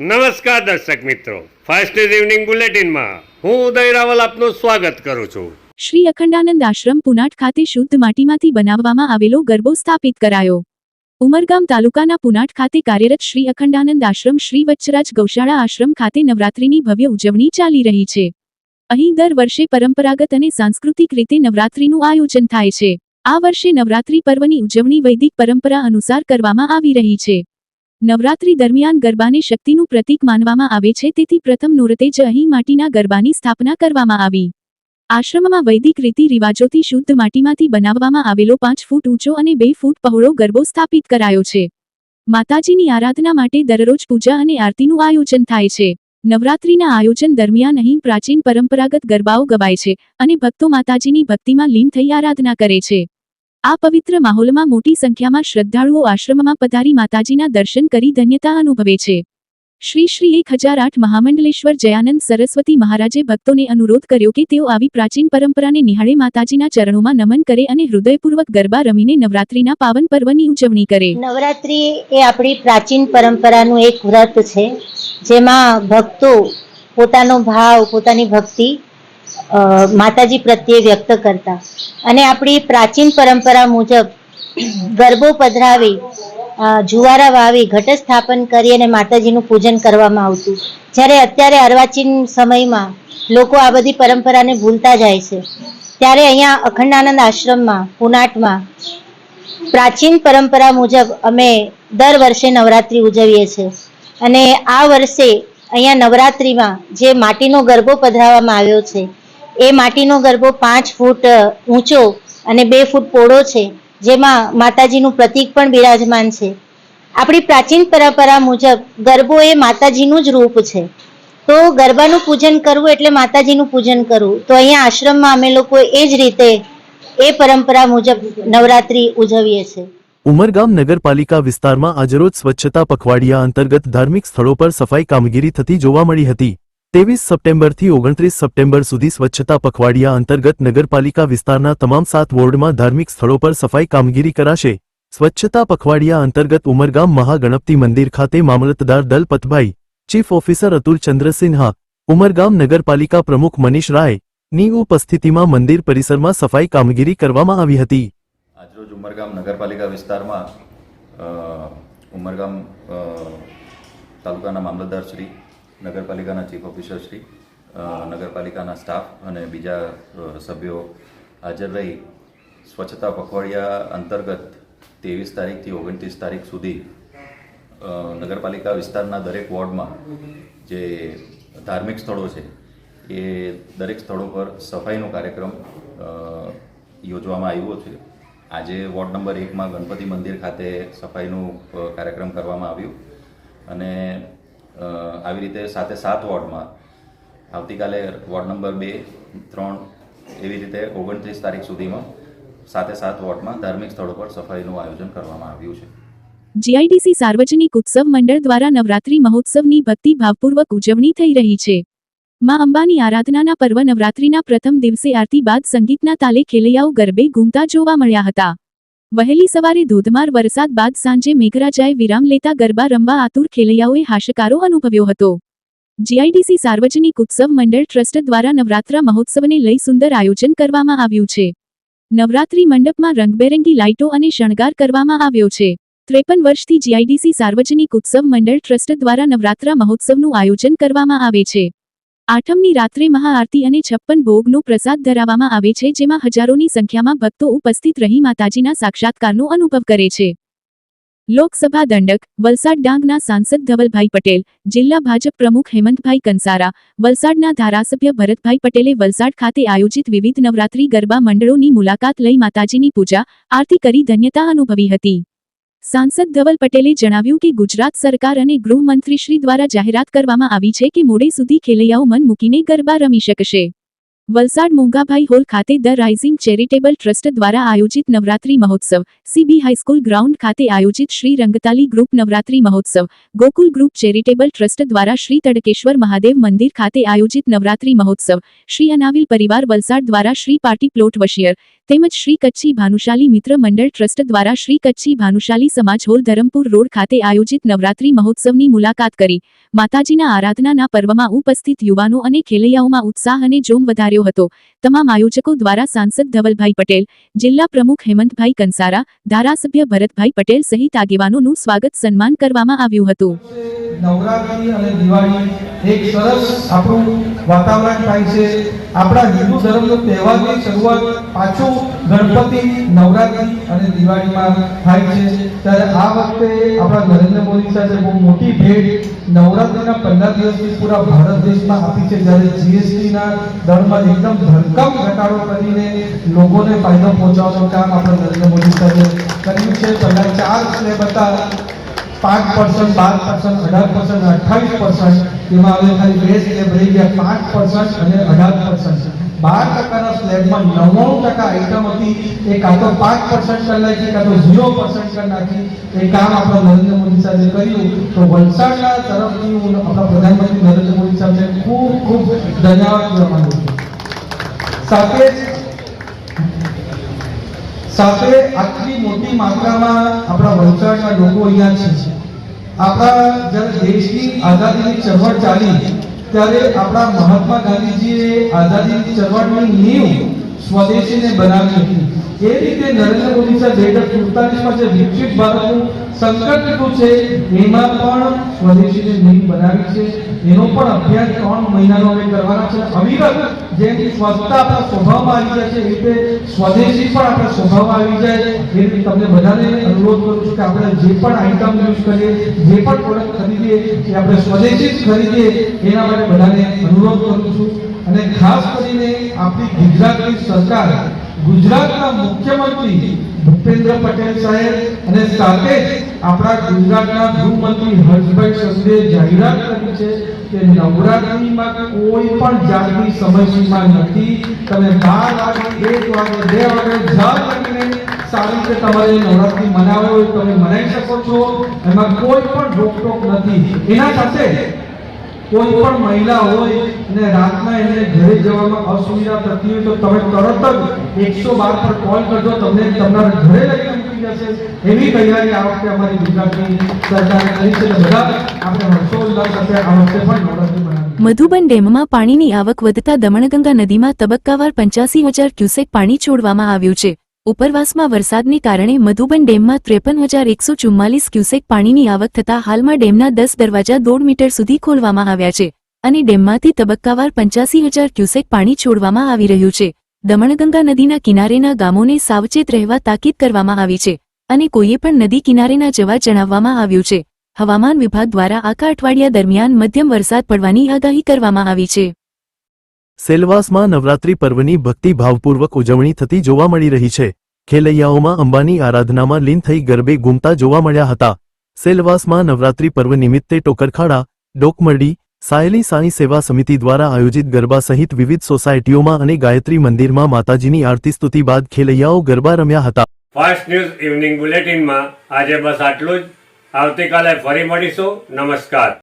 નમસ્કાર દર્શક મિત્રો. ફાસ્ટ ઇવનિંગ બુલેટિનમાં હું ઉદય રાવલ આપનું સ્વાગત કરું છું. શ્રી અખંડાનંદ આશ્રમ પુનાટ ખાતે શુદ્ધ માટીમાંથી બનાવવામાં આવેલો ગરબો સ્થાપિત કરાયો. ઉમરગામ તાલુકાના પુનાટ ખાતે કાર્યરત શ્રી અખંડાનંદ આશ્રમ શ્રી વચ્છરાજ ગૌશાળા આશ્રમ ખાતે નવરાત્રિની ભવ્ય ઉજવણી ચાલી રહી છે. અહીં દર વર્ષે પરંપરાગત અને સાંસ્કૃતિક રીતે નવરાત્રિનું આયોજન થાય છે. આ વર્ષે નવરાત્રિ પર્વની ઉજવણી વૈદિક પરંપરા અનુસાર કરવામાં આવી રહી છે. નવરાત્રી દરમિયાન ગરબાને શક્તિનું પ્રતીક માનવામાં આવે છે, તેથી પ્રથમ નુરતે જ અહીં માટીના ગરબાની સ્થાપના કરવામાં આવી. આશ્રમમાં વૈદિક રીતિ રિવાજોથી શુદ્ધ માટીમાંથી બનાવવામાં આવેલો પાંચ ફૂટ ઊંચો અને બે ફૂટ પહોળો ગરબો સ્થાપિત કરાયો છે. માતાજીની આરાધના માટે દરરોજ પૂજા અને આરતીનું આયોજન થાય છે. નવરાત્રીના આયોજન દરમિયાન અહીં પ્રાચીન પરંપરાગત ગરબાઓ ગવાય છે અને ભક્તો માતાજીની ભક્તિમાં લીન થઈ આરાધના કરે છે. આ પવિત્ર માહોલમાં મોટી સંખ્યામાં શ્રદ્ધાળુઓ આશ્રમમાં પધારી માતાજીના દર્શન કરી ધન્યતા અનુભવે છે. શ્રી શ્રી એક હજાર આઠ મહામંડલેશ્વર જયાનંદ સરસ્વતી મહારાજે ભક્તોને અનુરોધ કર્યો કે તેઓ આવી પ્રાચીન પરંપરાને નિહાળે માતાજીના ચરણોમાં નમન કરે અને હૃદયપૂર્વક ગરબા રમીને નવરાત્રીના પાવન પર્વની ઉજવણી કરે. નવરાત્રિ એ આપણી પ્રાચીન પરંપરાનું એક વ્રત છે, જેમાં ભક્તો પોતાનો ભાવ, પોતાની ભક્તિ માતાજી પ્રત્યે વ્યક્ત કરતા. અને આપણી પ્રાચીન પરંપરા મુજબ ગરબો પધરાવી જુવારા વાવી ઘટ સ્થાપન કરી અને માતાજીનું પૂજન કરવામાં આવતું. જ્યારે અત્યારે અર્વાચીન સમયમાં લોકો આ બધી પરંપરાને ભૂલતા જાય છે. ત્યારે અહીંયા અખંડાનંદ આશ્રમમાં, પુનાટમાં પ્રાચીન પરંપરા મુજબ અમે દર વર્ષે નવરાત્રિ ઉજવીએ છીએ અને આ વર્ષે અહીંયા નવરાત્રિમાં જે માટીનો ગરબો પધરાવવામાં આવ્યો છે એ માટીનો ગરબો પાંચ ફૂટ ઊંચો અને બે ફૂટ પહોળો છે, જેમાં માતાજીનું પ્રતીક પણ બિરાજમાન છે. આપણી પ્રાચીન પરંપરા મુજબ ગરબો એ માતાજીનું જ રૂપ છે. તો ગરબાનું પૂજન કરવું એટલે માતાજીનું પૂજન કરવું. તો અહીંયા આશ્રમમાં અમે લોકો એ જ રીતે એ પરંપરા મુજબ નવરાત્રી ઉજવીએ છીએ. ઉમરગામ નગરપાલિકા વિસ્તારમાં આજરોજ સ્વચ્છતા પખવાડિયા અંતર્ગત ધાર્મિક સ્થળો પર સફાઈ કામગીરી થતી જોવા મળી હતી. ત્રેવીસ સપ્ટેમ્બરથી ઓગણત્રીસ સપ્ટેમ્બર સુધી સ્વચ્છતા પખવાડિયા અંતર્ગત નગરપાલિકા વિસ્તારના તમામ સાત વોર્ડમાં ધાર્મિક સ્થળો પર સફાઈ કામગીરી કરાશે. સ્વચ્છતા પખવાડિયા અંતર્ગત ઉમરગામ મહાગણપતિ મંદિર ખાતે મામલતદાર Dalpatbhai chief officer Atul Chandra Sinha Umargam નગરપાલિકા પ્રમુખ મનીષ રાયની ઉપસ્થિતિમાં મંદિર પરિસરમાં સફાઈ કામગીરી કરવામાં આવી હતી. આજરોજ ઉમરગામ નગરપાલિકા વિસ્તારમાં ઉમરગામ તાલુકાના મામલતદાર શ્રી નગરપાલિકાના ચીફ ઓફિસર નગરપાલિકાના સ્ટાફ અને બીજા સભ્યો હાજર રહી. સ્વચ્છતા પખવાડિયા અંતર્ગત ત્રેવીસ તારીખથી ઓગણત્રીસ તારીખ સુધી નગરપાલિકા વિસ્તારના દરેક વોર્ડમાં જે ધાર્મિક સ્થળો છે, એ દરેક સ્થળો પર સફાઈનો કાર્યક્રમ યોજવામાં આવ્યો છે. આજે વોર્ડ નંબર એકમાં ગણપતિ મંદિર ખાતે સફાઈનું કાર્યક્રમ કરવામાં આવ્યું. અને આવી રીતે સાથે સાત વોર્ડમાં. આવતીકાલે વોર્ડ નંબર બે, ત્રણ એવી રીતે ઓગણત્રીસ તારીખ સુધીમાં સાથે સાત વોર્ડમાં ધાર્મિક સ્થળો પર સફાઈનું આયોજન કરવામાં આવ્યું છે. જીઆઈડીસી સાર્વજનિક ઉત્સવ મંડળ દ્વારા નવરાત્રી મહોત્સવની ભક્તિ ભાવપૂર્વક ઉજવણી થઈ રહી છે. માં અંબાની આરાધનાના પર્વ નવરાત્રીના પ્રથમ દિવસે આરતી બાદ સંગીતના તાલે ખેલૈયાઓ ગરબે ઘૂમતા જોવા મળ્યા હતા. વહેલી સવારે ધોધમાર વરસાદ બાદ સાંજે મેઘરાજાએ વિરામ લેતા ગરબા રમવા આતુર ખેલૈયાઓએ હાશકારો અનુભવ્યો હતો. જીઆઈડીસી સાર્વજનિક ઉત્સવ મંડળ ટ્રસ્ટ દ્વારા નવરાત્રા મહોત્સવને લઈ સુંદર આયોજન કરવામાં આવ્યું છે. નવરાત્રી મંડપમાં રંગબેરંગી લાઇટો અને શણગાર કરવામાં આવ્યો છે. ત્રેપન વર્ષથી જીઆઈડીસી સાર્વજનિક ઉત્સવ મંડળ ટ્રસ્ટ દ્વારા નવરાત્રા મહોત્સવનું આયોજન કરવામાં આવે છે. આઠમની રાત્રે મહાઆરતી અને છપ્પન ભોગનો પ્રસાદ ધરાવવામાં આવે છે, જેમાં હજારોની સંખ્યામાં ભક્તો ઉપસ્થિત રહી માતાજીના સાક્ષાત્કારનો અનુભવ કરે છે. લોકસભા દંડક, વલસાડ ડાંગના સાંસદ ધવલભાઈ પટેલ, જિલ્લા ભાજપ પ્રમુખ હેમંતભાઈ કંસારા, વલસાડના ધારાસભ્ય ભરતભાઈ પટેલે વલસાડ ખાતે આયોજિત વિવિધ નવરાત્રી ગરબા મંડળોની મુલાકાત લઈ માતાજીની પૂજા, આરતી કરી ધન્યતા અનુભવી હતી. સાંસદ ધવલ પટેલે જણાવ્યું કે ગુજરાત સરકાર અને ગૃહમંત્રીશ્રી દ્વારા જાહેરાત કરવામાં આવી છે કે મોડે સુધી ખેલૈયાઓ મન મૂકીને ગરબા રમી શકશે. વલસાડ મોંઘાભાઈ હોલ ખાતે ધ રાઇઝિંગ ચેરિટેબલ ટ્રસ્ટ દ્વારા આયોજિત નવરાત્રી મહોત્સવ. સીબી હાઈસ્કૂલ ગ્રાઉન્ડ ખાતે આયોજિત શ્રી રંગતાલી ગ્રુપ નવરાત્રી મહોત્સવ. ગોકુલ ગ્રુપ ચેરિટેબલ ટ્રસ્ટ દ્વારા શ્રી તડકેશ્વર મહાદેવ મંદિર ખાતે આયોજિત નવરાત્રી મહોત્સવ. શ્રી અનાવિલ પરિવાર વલસાડ દ્વારા શ્રી પાર્ટી પ્લોટ વશિયર. તેમજ શ્રી કચ્છી ભાનુશાલી મિત્ર મંડળ ટ્રસ્ટ દ્વારા શ્રી કચ્છી ભાનુશાલી સમાજ હોલ ધરમપુર રોડ ખાતે આયોજિત નવરાત્રી મહોત્સવની મુલાકાત કરી. માતાજીના આરાધનાના પર્વમાં ઉપસ્થિત યુવાનો અને ખેલૈયાઓમાં ઉત્સાહ અને જોમ વધાર્યો. હતો. તમામ આયોજકો દ્વારા સાંસદ ધવલભાઈ પટેલ, જિલ્લા પ્રમુખ હેમંતભાઈ કંસારા, ધારાસભ્ય ભરતભાઈ પટેલ સહિત આગેવાનોનું સ્વાગત સન્માન કરવામાં આવ્યું હતું. નવરાત્રી અને દિવાળી એક સરસ આપણું વાતાવરણ થાય છે. આપણા હિન્દુ ધર્મનો તહેવારની શરૂઆત પાછું ગણપતિ, નવરાત્રી અને દિવાળીમાં થાય છે. ત્યારે આ વખતે આપણા નરેન્દ્ર મોદી સાથે બહુ મોટી ભેટ નવરાત્રીના પંદર દિવસથી પૂરા ભારત દેશમાં આપી છે. જ્યારે જીએસટીના દરમાં એકદમ ધરકમ ઘટાડો કરીને લોકોને ફાયદો પહોંચાડવાનું કામ આપણા નરેન્દ્ર મોદી સાહેબે કર્યું છે. પહેલાં ચાર સ્લેબ હતા. પાંચ પર્સન્ટ બાર પર્સન્ટ અઢાર પર્સન્ટ અઠ્ઠાવીસ પર્સન્ટ એમાં હવે ખાલી બે સ્લેબ રહી ગયા પાંચ પર્સન્ટ અને અઢાર પર્સન્ટ બાર ટકાના સ્લેબમાં નવ્વાણું ટકા આઈટમ હતી, એ કાં તો પાંચ પર્સન્ટ કરી નાખી, કાં તો ઝીરો પર્સન્ટ કરી નાખી. એ કામ આપણા નરેન્દ્ર મોદી સાહેબે કર્યું. તો વલસાડના તરફથી હું આપણા પ્રધાનમંત્રી નરેન્દ્ર મોદી સાહેબને ખૂબ ખૂબ ધન્યવાદ કરવા માંગુ છું. સાથે સાથે આટલી મોટી માત્રામાં આપણા વલસાડના લોકો અહીંયા છે. આપણા જ્યારે દેશની આઝાદીની ચળવળ ચાલી ત્યારે આપણા મહાત્મા ગાંધીજીએ આઝાદીની ચળવળની નીવ સ્વદેશીને બનાવી. એ રીતે નરેન્દ્ર મોદી સાહેબ બે હજાર સુડતાલીસમાં જે વિકસિત ભારતનું સંકટ લીધું છે, એમાં પણ સ્વદેશીને નીમ બનાવી છે. એનો પણ અભ્યાસ ત્રણ મહિનાનો અમે કરવાના છે. અવિરત જેમ સ્વચ્છતા આપણા સ્વભાવમાં આવી જાય છે, એ રીતે સ્વદેશી પણ આપણા સ્વભાવમાં આવી જાય. એ રીતે તમને બધાને અનુરોધ કરું છું કે આપણે જે પણ આઈટમ યુઝ કરીએ, જે પણ પ્રોડક્ટ ખરીદીએ, એ આપણે સ્વદેશી જ ખરીદીએ, એના માટે બધાને અનુરોધ કરું છું. અને ખાસ કરીને આપણી ગુજરાતની સરકાર, ગુજરાતના મુખ્યમંત્રી ભૂપેન્દ્ર પટેલ સાહેબ અને સાથે જ આપણા ગુજરાતના ગૃહમંત્રી હર્ષભાઈ સંઘે જાહેરાત કરી છે કે નવરાત્રિમાં કોઈ પણ જાતની સમયસીમા નથી. તમે બાર વાગે, એક વાગે, બે વાગે જાગ લગીને સારી રીતે તમારે નવરાત્રી મનાવો તમે મનાવી શકો છો. એમાં કોઈ પણ રોકટોક નથી. એના સાથે કોઈ પણ મહિલા હોય અને રાતના એને ઘરે જવામાં અસુવિધા થતી હોય તો તમે તરત જ એકસો બાર પર કોલ કરજો, તમને તમારા ઘરે લઈને મૂકી જશે એવી તૈયારી આ વખતે અમારી ગુજરાતની સરકારે કરી છે. બધા આપણે હર્ષોલ્લાસ સાથે આ વખતે પણ નવરાત્રી મધુબન ડેમમાં પાણીની આવક વધતા દમણગંગા નદીમાં તબક્કાવાર પંચ્યાસી હજાર ક્યુસેક પાણી છોડવામાં આવ્યું છે. ઉપરવાસમાં વરસાદને કારણે મધુબન ડેમમાં ત્રેપન હજાર એકસો ચુમ્માલીસ ક્યુસેક પાણીની આવક થતા હાલમાં ડેમના દસ દરવાજા દોઢ મીટર સુધી ખોલવામાં આવ્યા છે અને ડેમમાંથી તબક્કાવાર પંચ્યાસી હજાર ક્યુસેક પાણી છોડવામાં આવી રહ્યું છે. દમણગંગા નદીના કિનારેના ગામોને સાવચેત રહેવા તાકીદ કરવામાં આવી છે અને કોઈએ પણ નદી કિનારેના જવા જણાવવામાં આવ્યું છે. હવામાન વિભાગ દ્વારા આખા અઠવાડિયા દરમિયાન મધ્યમ વરસાદ પડવાની આગાહી કરવામાં આવી છે. સેલવાસમાં નવરાત્રી પર્વની ભક્તિભાવપૂર્વક ઉજવણી થતી જોવા મળી રહી છે. ખેલૈયાઓમાં અંબાની આરાધનામાં લીન થઈ ગરબે ગુમતા જોવા મળ્યા હતા. સેલવાસમાં નવરાત્રી પર્વ નિમિત્તે ટોકરખાડા, ડોકમરડી, સાયલી સાંઈ સેવા સમિતિ દ્વારા આયોજિત ગરબા સહિત વિવિધ સોસાયટીઓમાં અને ગાયત્રી મંદિરમાં માતાજીની આરતી સ્તુતિ બાદ ખેલૈયાઓ ગરબા રમ્યા હતા. ફાસ્ટ ન્યૂઝ ઇવનિંગ બુલેટિનમાં આજે બસ આટલું જ. આવતીકાલે ફરી મળીશું. નમસ્કાર.